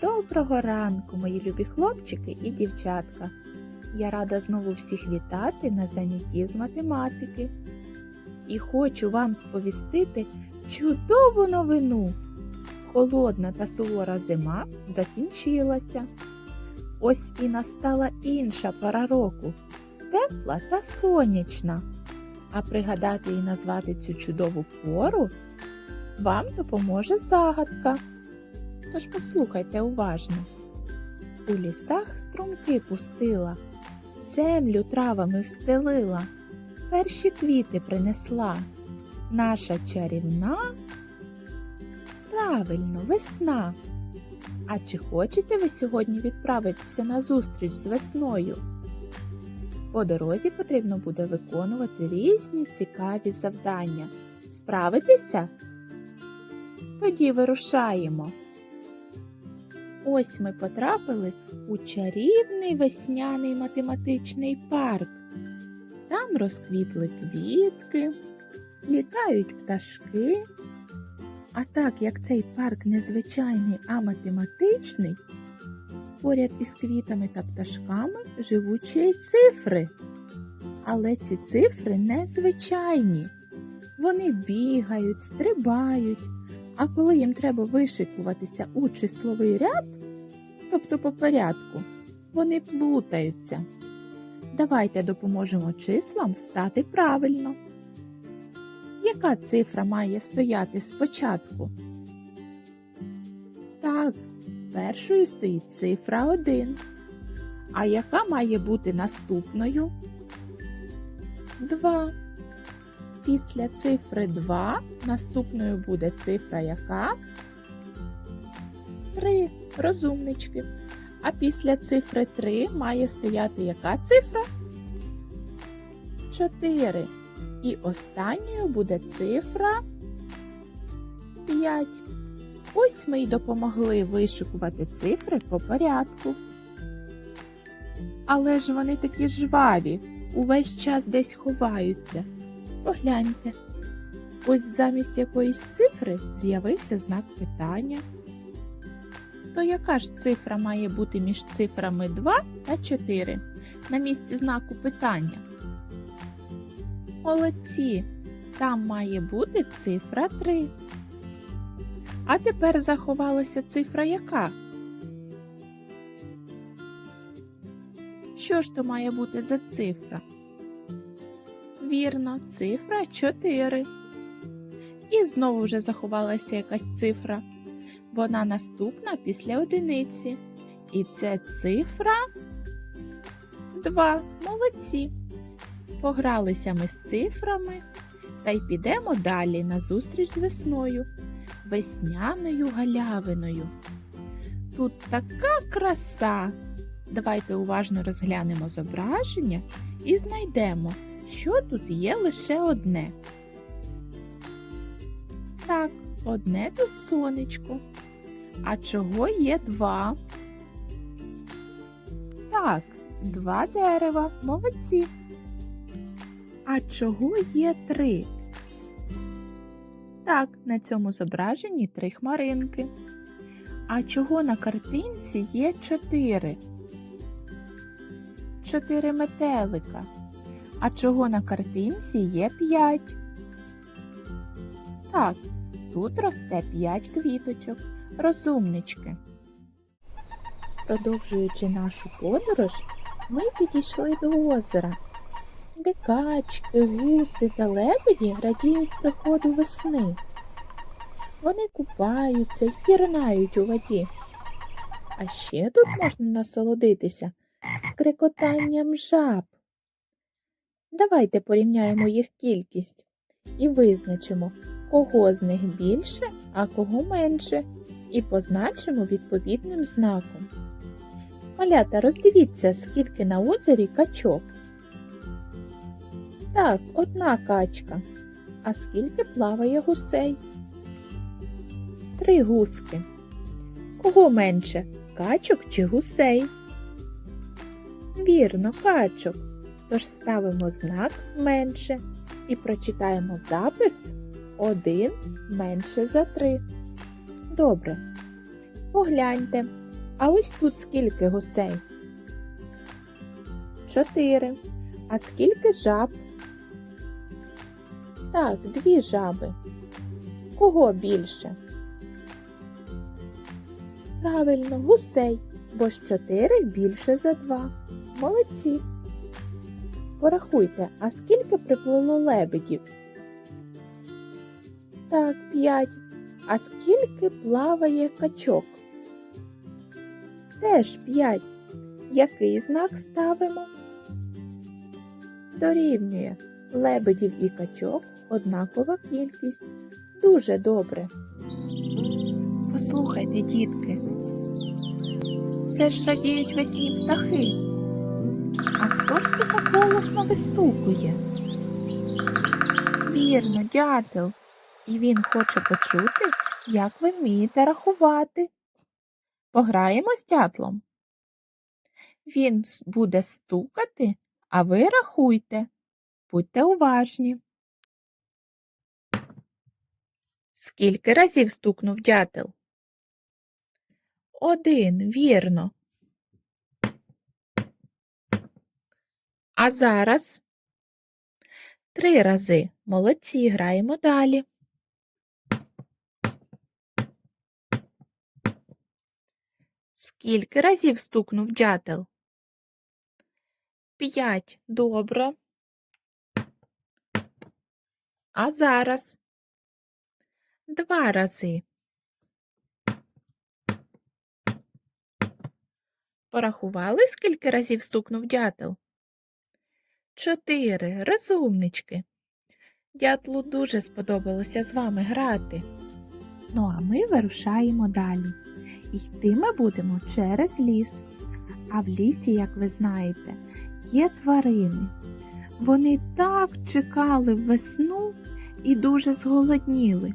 Доброго ранку, мої любі хлопчики і дівчатка. Я рада знову всіх вітати на занятті з математики. І хочу вам сповістити чудову новину. Холодна та сувора зима закінчилася. Ось і настала інша пора року, тепла та сонячна. А пригадати і назвати цю чудову пору вам допоможе загадка. Тож послухайте уважно. У лісах струмки пустила, землю травами встелила, перші квіти принесла. Наша чарівна, правильно, весна. А чи хочете ви сьогодні відправитися на зустріч з весною? По дорозі потрібно буде виконувати різні цікаві завдання. Справитеся? Тоді вирушаємо. Ось ми потрапили у чарівний весняний математичний парк. Там розквітли квітки, літають пташки. А так як цей парк незвичайний, а математичний, поряд із квітами та пташками живуть ще й цифри. Але ці цифри незвичайні. Вони бігають, стрибають. А коли їм треба вишикуватися у числовий ряд, тобто по порядку, вони плутаються. Давайте допоможемо числам стати правильно. Яка цифра має стояти спочатку? Так, першою стоїть цифра 1. А яка має бути наступною? 2. Після цифри 2 наступною буде цифра яка? 3. Розумнички. А після цифри 3 має стояти яка цифра? 4. І останньою буде цифра 5. Ось ми й допомогли вишикувати цифри по порядку. Але ж вони такі жваві, увесь час десь ховаються. Погляньте. Ось замість якоїсь цифри з'явився знак питання. То яка ж цифра має бути між цифрами 2 та 4 на місці знаку питання? Молодці! Там має бути цифра 3. А тепер заховалася цифра яка? Що ж то має бути за цифра? Вірно, цифра 4. І знову вже заховалася якась цифра. Вона наступна після одиниці. І це цифра 2. Молодці. Погралися ми з цифрами та й підемо далі на зустріч з весною, весняною галявиною. Тут така краса. Давайте уважно розглянемо зображення і знайдемо, що тут є лише одне. Так, одне тут сонечко. А чого є два? Так, два дерева, молодці. А чого є три? Так, на цьому зображенні три хмаринки. А чого на картинці є чотири? Чотири метелика. А чого на картинці є п'ять? Так, тут росте п'ять квіточок. Розумнички. Продовжуючи нашу подорож, ми підійшли до озера, де качки, гуси та лебеді радіють приходу весни. Вони купаються й пірнають у воді. А ще тут можна насолодитися скрекотанням жаб. Давайте порівняємо їх кількість і визначимо, кого з них більше, а кого менше, і позначимо відповідним знаком. Малята, роздивіться, скільки на озері качок. Так, одна качка. А скільки плаває гусей? Три гуски. Кого менше? Качок чи гусей? Вірно, качок. Тож ставимо знак менше і прочитаємо запис 1 менше за 3. Добре. Погляньте, А ось тут скільки гусей? Чотири. А скільки жаб? Так, дві жаби. Кого більше? Правильно, гусей, бо ж чотири більше за два. Молодці. Порахуйте, а скільки приплило лебедів? Так, п'ять. А скільки плаває качок? Теж п'ять. Який знак ставимо? Дорівнює. Лебедів і качок однакова кількість. Дуже добре. Послухайте, дітки. Це ж радіють весні птахи. А хто ж це так голосно вистукує? Вірно, дятел. І він хоче почути, як ви вмієте рахувати. Пограємо з дятлом. Він буде стукати, а ви рахуйте. Будьте уважні. Скільки разів стукнув дятел? Один, вірно. А зараз три рази. Молодці, граємо далі. Скільки разів стукнув дятел? П'ять. Добре. А зараз два рази. Порахували, скільки разів стукнув дятел? Чотири. Розумнички. Дятлу дуже сподобалося з вами грати. Ну, а ми вирушаємо далі. Йти ми будемо через ліс. А в лісі, як ви знаєте, є тварини. Вони так чекали весну і дуже зголодніли.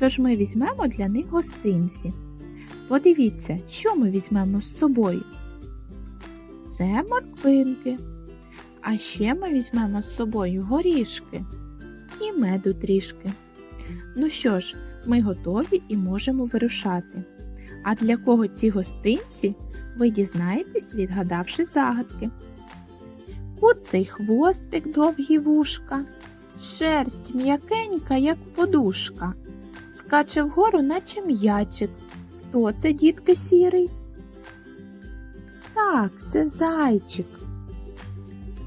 Тож ми візьмемо для них гостинці. Подивіться, що ми візьмемо з собою. Це морквинки. А ще ми візьмемо з собою горішки і меду трішки. Ну що ж, ми готові і можемо вирушати. А для кого ці гостинці, ви дізнаєтесь, відгадавши загадки. Куций хвостик довгі вушка, шерсть м'якенька, як подушка, скаче вгору, наче м'ячик. Хто це, дітки сірий? Так, це зайчик.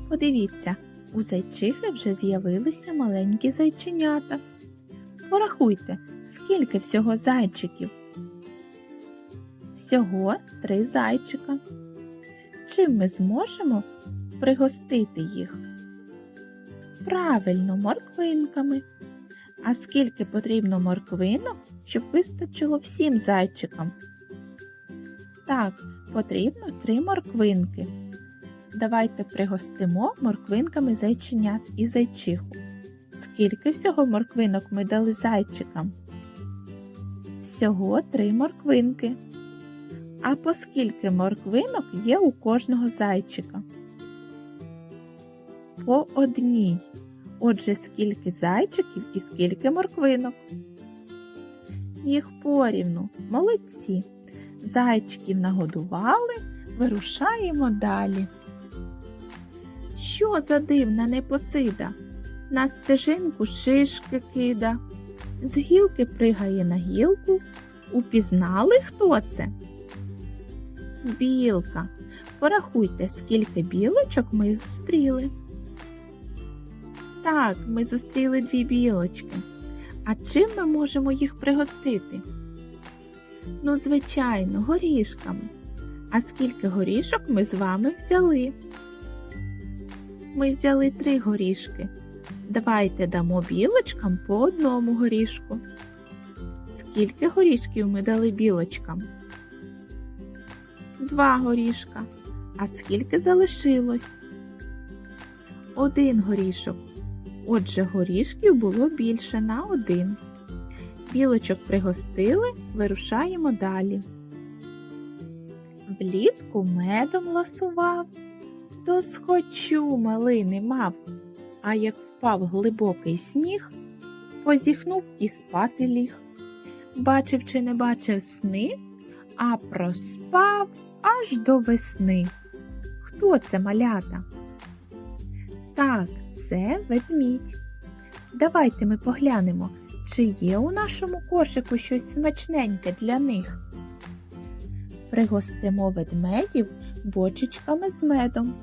Подивіться, у зайчихи вже з'явилися маленькі зайченята. Порахуйте, скільки всього зайчиків. Всього три зайчика. Чим ми зможемо пригостити їх? Правильно, морквинками. А скільки потрібно морквинок, щоб вистачило всім зайчикам? Так, потрібно три морквинки. Давайте пригостимо морквинками зайченят і зайчиху. Скільки всього морквинок ми дали зайчикам? Всього три морквинки. А по скільки морквинок є у кожного зайчика? По одній. Отже, скільки зайчиків і скільки морквинок? Їх порівну. Молодці. Зайчиків нагодували, вирушаємо далі. Що за дивна непосида? На стежинку шишки кида, з гілки пригає на гілку. Упізнали, хто це? Білка. Порахуйте, скільки білочок ми зустріли. Так, ми зустріли дві білочки. А чим ми можемо їх пригостити? Ну, звичайно, горішками. А скільки горішок ми з вами взяли? Ми взяли три горішки. Давайте дамо білочкам по одному горішку. Скільки горішків ми дали білочкам? Два горішка. А скільки залишилось? Один горішок. Отже, горішків було більше на один. Білочок пригостили, вирушаємо далі. Влітку медом ласував, то схочу малини мав, а як впав глибокий сніг, позіхнув і спати ліг. Бачив чи не бачив сни, а проспав аж до весни. Хто це малята? Так, це ведмідь. Давайте ми поглянемо, чи є у нашому кошику щось смачненьке для них. Пригостимо ведмедів бочечками з медом.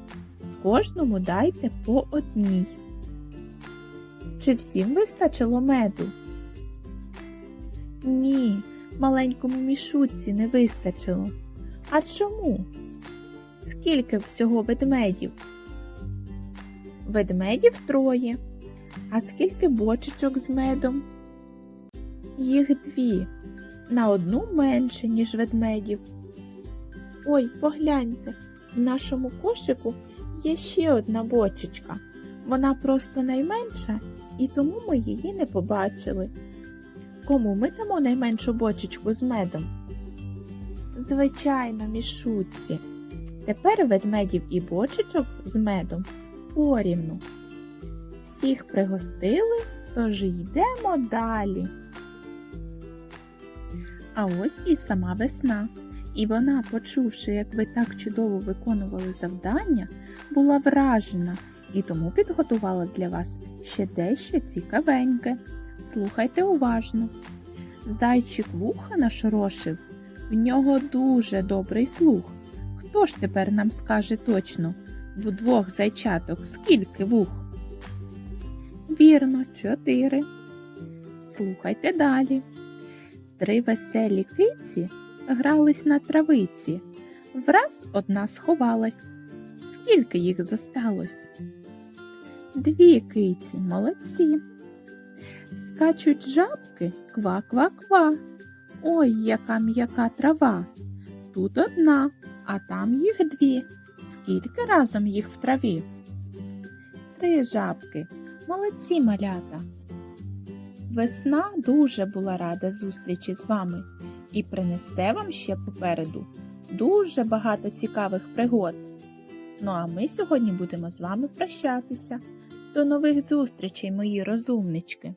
Кожному дайте по одній. Чи всім вистачило меду? Ні, маленькому мішутці не вистачило. А чому? Скільки всього ведмедів? Ведмедів троє. А скільки бочечок з медом? Їх дві. На одну менше, ніж ведмедів. Ой, погляньте, в нашому кошику є ще одна бочечка. Вона просто найменша, і тому ми її не побачили. Кому ми дамо найменшу бочечку з медом? Звичайно, мішутці. Тепер ведмедів і бочечок з медом порівну. Всіх пригостили, тож йдемо далі. А ось і сама весна. І вона, почувши, як ви так чудово виконували завдання, була вражена і тому підготувала для вас ще дещо цікавеньке. Слухайте уважно. Зайчик вуха нашорошив, в нього дуже добрий слух. Хто ж тепер нам скаже точно в двох зайчаток скільки вух? Вірно, чотири. Слухайте далі. Три веселі киці грались на травиці. Враз одна сховалась. Скільки їх зосталось? Дві киці, молодці. Скачуть жабки ква-ква-ква. Ой, яка м'яка трава. Тут одна, а там їх дві. Скільки разом їх в траві? Три жабки. Молодці малята. Весна дуже була рада зустрічі з вами і принесе вам ще попереду дуже багато цікавих пригод. Ну а ми сьогодні будемо з вами прощатися. До нових зустрічей, мої розумнички!